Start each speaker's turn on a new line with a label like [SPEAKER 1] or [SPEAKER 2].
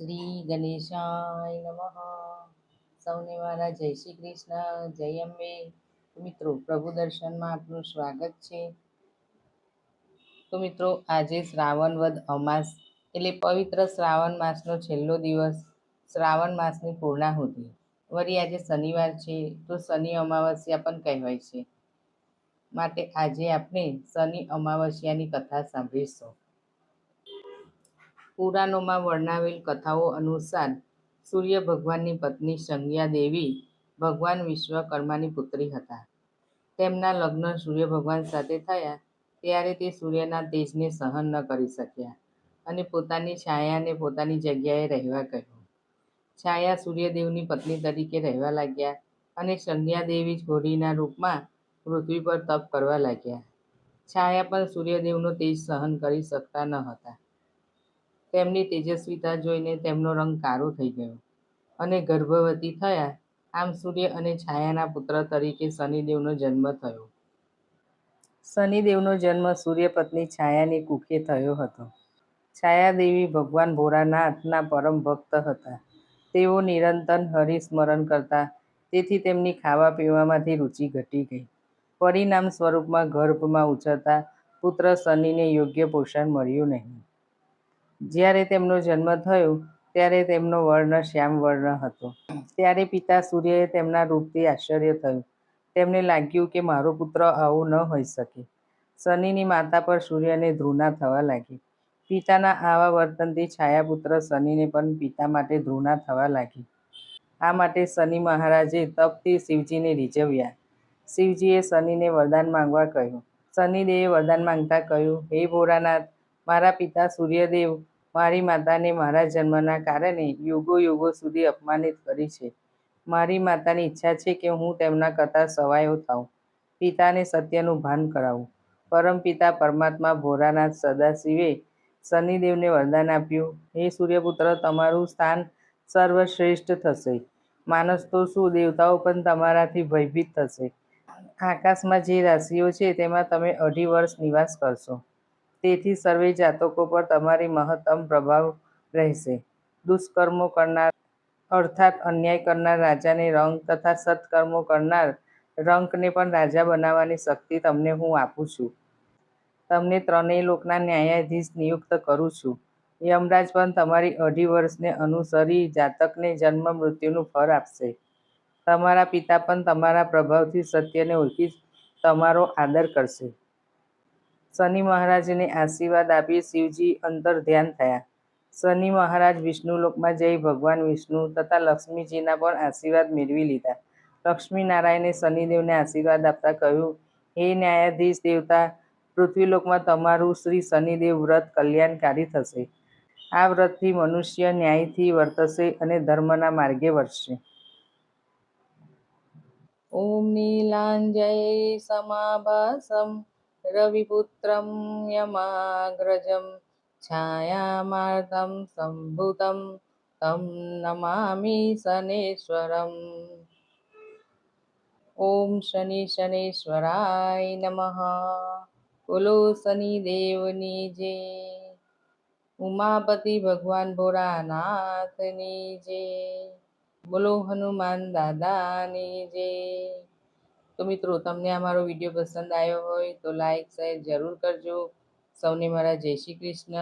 [SPEAKER 1] શ્રી ગણેશાય નમઃ. સૌને મારા જય શ્રી કૃષ્ણ, જય અંબે. મિત્રો, પ્રભુ દર્શનમાં આપનું સ્વાગત છે. તો મિત્રો, આજે શ્રાવણ વદ અમાસ, એટલે પવિત્ર શ્રાવણ માસનો છેલ્લો દિવસ, શ્રાવણ માસની પૂર્ણાહુતિ. વળી આજે શનિવાર છે, તો શનિ અમાવસ્યા પણ કહેવાય છે. માટે આજે આપણે શનિ અમાવસ્યાની કથા સાંભળીશું. પુરાણોમાં વર્ણવેલ કથાઓ અનુસાર સૂર્ય ભગવાનની પત્ની સંજ્ઞા દેવી ભગવાન વિશ્વકર્માની પુત્રી હતા. તેમના લગ્ન સૂર્ય ભગવાન સાથે થયા ત્યારે તે સૂર્યના તેજને સહન ન કરી શક્યા અને પોતાની છાયાને પોતાની જગ્યાએ રહેવા કહ્યું. છાયા સૂર્યદેવની પત્ની તરીકે રહેવા લાગ્યા અને સંજ્ઞા દેવી ઘોડીના રૂપમાં પૃથ્વી પર તપ કરવા લાગ્યા. છાયા પણ સૂર્યદેવનો તેજ સહન કરી શકતા ન હતા. તેમની તેજસ્વીતા જોઈને તેમનો રંગ કાળો થઈ ગયો અને ગર્ભવતી થયા. આમ સૂર્ય અને છાયાના પુત્ર તરીકે શનિદેવનો જન્મ થયો. શનિદેવનો જન્મ સૂર્યપત્ની છાયાની કુખે થયો હતો. છાયાદેવી ભગવાન ભોળાનાથના પરમ ભક્ત હતા. તેઓ નિરંતર હરિસ્મરણ કરતા, તેથી તેમની ખાવા પીવામાંથી રુચિ ઘટી ગઈ. પરિણામ સ્વરૂપમાં ગર્ભમાં ઉછરતા પુત્ર શનિને યોગ્ય પોષણ મળ્યું નહીં. જ્યારે તેમનો જન્મ થયો, ત્યારે તેમનો વર્ણ શ્યામ વર્ણ હતો. ત્યારે પિતા સૂર્યએ તેમના રૂપથી આશ્ચર્ય થયું. તેમને લાગ્યું કે મારો પુત્ર આવો ન હોઈ શકે. શનિની માતા પર સૂર્યને ધ્રુના થવા લાગી. પિતાના આવા વર્તનથી છાયાપુત્ર શનિને પણ પિતા માટે ધ્રુના થવા લાગી. આ માટે શનિ મહારાજે તપથી શિવજીને રીઝવ્યા. શિવજીએ શનિને વરદાન માંગવા કહ્યું. શનિદેવે વરદાન માંગતા કહ્યું, હે ભોળાનાથ, મારા પિતા સૂર્યદેવ મારી માતાને મારા જન્મના કારણે યુગો યુગો સુધી અપમાનિત કરી છે. મારી માતાની ઈચ્છા છે કે હું તેમના કરતાં સવાયો થાઉં. પિતાને સત્યનું ભાન કરાવું. પરમ પિતા પરમાત્મા ભોરાનાથ સદાશિવે શનિદેવને વરદાન આપ્યું. હે સૂર્યપુત્ર, તમારું સ્થાન સર્વશ્રેષ્ઠ થશે. માનસ તો શું, દેવતાઓ પણ તમારાથી ભયભીત થશે. આકાશમાં જે રાશિઓ છે, તેમાં તમે અઢી વર્ષ નિવાસ કરશો. તેથી સર્વે જાતકો પર તમારી મહત્તમ પ્રભાવ રહેશે. દુષ્કર્મો કરનાર, અર્થાત અન્યાય કરનાર રાજાને રંગ તથા સત્કર્મો કરનાર રંકને પણ રાજા બનાવવાની શક્તિ તમને હું આપું છું. તમને ત્રણેય લોકના ન્યાયાધીશ નિયુક્ત કરું છું. યમરાજ પણ તમારી અઢી વર્ષને અનુસરી જાતકને જન્મ મૃત્યુનું ફળ આપશે. તમારા પિતા પણ તમારા પ્રભાવથી સત્યને ઓળખી તમારો આદર કરશે. શનિ મહારાજને આશીર્વાદ આપી શિવજી અંતર ધ્યાન થયા. શનિ મહારાજ વિષ્ણુલોકમાં જઈ ભગવાન વિષ્ણુ તથા લક્ષ્મીજીના પણ આશીર્વાદ મેળવી લીધા. લક્ષ્મીનારાયણે શનિદેવને આશીર્વાદ આપતા કહ્યું, હે ન્યાયાધીશ દેવતા, પૃથ્વીલોકમાં તમારું શ્રી શનિદેવ વ્રત કલ્યાણકારી થશે. આ વ્રતથી મનુષ્ય ન્યાયથી વર્તશે અને ધર્મના માર્ગે વર્તશે ઓમ નીલાંજય સમાભાસમ. રવિપુત્રમ યમાગ્રજમ છાયામાર્તમ સંભુતમ તમ નમામિ શનેશ્વરમ ઓમ શનિ શનેશ્વરાય નમઃ બોલો શનિદેવની જે ઉમાપતિ ભગવાન ભોળાનાથની જે બોલો હનુમાન દાદાની જે તો મિત્રો, તમને અમારો વીડિયો પસંદ આવ્યો હોય તો લાઈક શેર જરૂર કરજો. સૌને મારા જય શ્રી કૃષ્ણ.